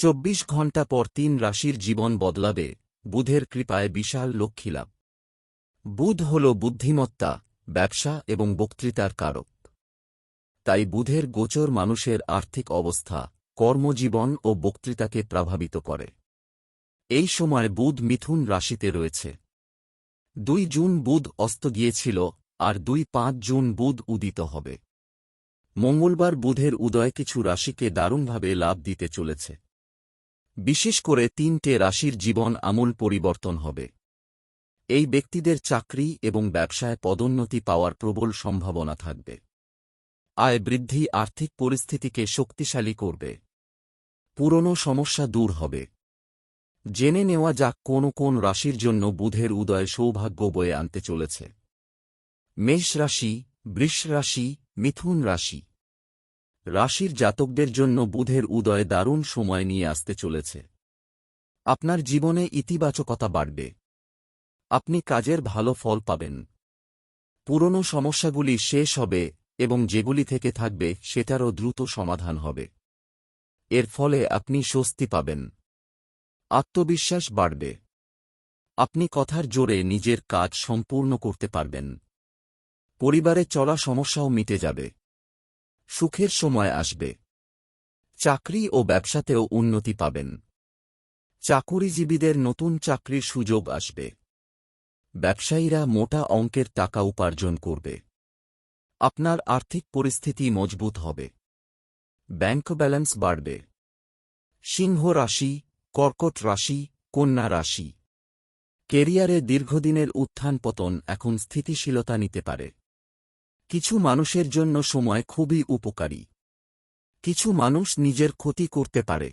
চব্বিশ ঘণ্টা পর তিন রাশির জীবন বদলাবে, বুধের কৃপায় বিশাল লক্ষ্মীলাভ। বুধ হল বুদ্ধিমত্তা, ব্যবসা এবং বক্তৃতার কারক। তাই বুধের গোচর মানুষের আর্থিক অবস্থা, কর্মজীবন ও বক্তৃতাকে প্রভাবিত করে। এই সময় বুধ মিথুন রাশিতে রয়েছে। দুই জুন বুধ অস্ত গিয়েছিল, আর দুই পাঁচ জুন বুধ উদিত হবে। মঙ্গলবার বুধের উদয় কিছু রাশিকে দারুণভাবে লাভ দিতে চলেছে। বিশেষ করে তিনটে রাশির জীবন আমূল পরিবর্তন হবে। এই ব্যক্তিদের চাকরি এবং ব্যবসায় পদোন্নতি পাওয়ার প্রবল সম্ভাবনা থাকবে। আয় বৃদ্ধি আর্থিক পরিস্থিতিকে শক্তিশালী করবে। পুরনো সমস্যা দূর হবে। জেনে নেওয়া যাক কোন কোন রাশির জন্য বুধের উদয় সৌভাগ্য বয়ে আনতে চলেছে। মেষ রাশি, বৃষ রাশি, মিথুন রাশি। রাশির জাতকদের জন্য বুধের উদয় দারুণ সময় নিয়ে আসতে চলেছে। আপনার জীবনে ইতিবাচকতা বাড়বে। আপনি কাজের ভালো ফল পাবেন। পুরনো সমস্যাগুলি শেষ হবে এবং যেগুলি থেকে থাকবে সেটারও দ্রুত সমাধান হবে। এর ফলে আপনি স্বস্তি পাবেন। আত্মবিশ্বাস বাড়বে। আপনি কথার জোরে নিজের কাজ সম্পূর্ণ করতে পারবেন। পরিবারে চলা সমস্যাও মিটে যাবে। সুখের সময় আসবে। চাকরি ও ব্যবসাতেও উন্নতি পাবেন। চাকুরিজীবীদের নতুন চাকরির সুযোগ আসবে। ব্যবসায়ীরা মোটা অঙ্কের টাকা উপার্জন করবে। আপনার আর্থিক পরিস্থিতি মজবুত হবে। ব্যাংক ব্যালেন্স বাড়বে। সিংহ রাশি, কর্কট রাশি, কন্যা রাশি। কেরিয়ারে দীর্ঘদিনের উত্থান পতন এখন স্থিতিশীলতা নিতে পারে। কিছু মানুষের জন্য সময় খুবই উপকারী। কিছু মানুষ নিজের ক্ষতি করতে পারে।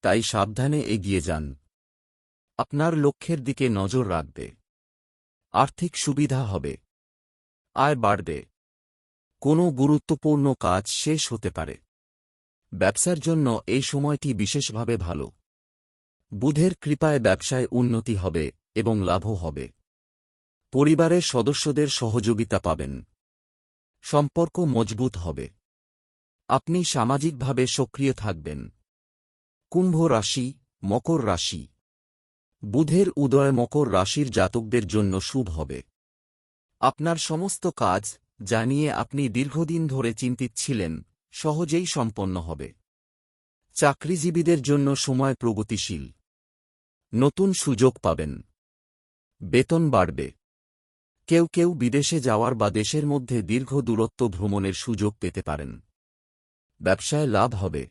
তাই সাবধানে এগিয়ে যান। আপনার লক্ষ্যের দিকে নজর রাখবে। আর্থিক সুবিধা হবে। আয় বাড়বে। কোনো গুরুত্বপূর্ণ কাজ শেষ হতে পারে। ব্যবসার জন্য এই সময়টি বিশেষভাবে ভালো। বুধের কৃপায় ব্যবসায় উন্নতি হবে এবং লাভও হবে। পরিবারের সদস্যদের সহযোগিতা পাবেন। সম্পর্ক মজবুত হবে। আপনি সামাজিকভাবে সক্রিয় থাকবেন। কুম্ভ রাশি, মকর রাশি। বুধের উদয় মকর রাশির জাতকদের জন্য শুভ হবে। আপনার সমস্ত কাজ যা নিয়ে আপনি দীর্ঘদিন ধরে চিন্তিত ছিলেন, সহজেই সম্পন্ন হবে। চাকরিজীবীদের জন্য সময় প্রগতিশীল। নতুন সুযোগ পাবেন। বেতন বাড়বে। কেউ কেউ বিদেশে যাওয়ার বা দেশের মধ্যে দীর্ঘ দূরত্ব ভ্রমণের সুযোগ পেতে পারেন। ব্যবসায় লাভ হবে।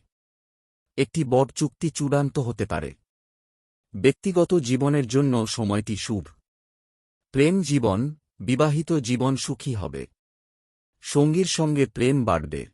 একটি বড় চুক্তি চূড়ান্ত হতে পারে। ব্যক্তিগত জীবনের জন্য সময়টি শুভ। প্রেম জীবন, বিবাহিত জীবন সুখী হবে। সঙ্গীর সঙ্গে প্রেম বাড়বে।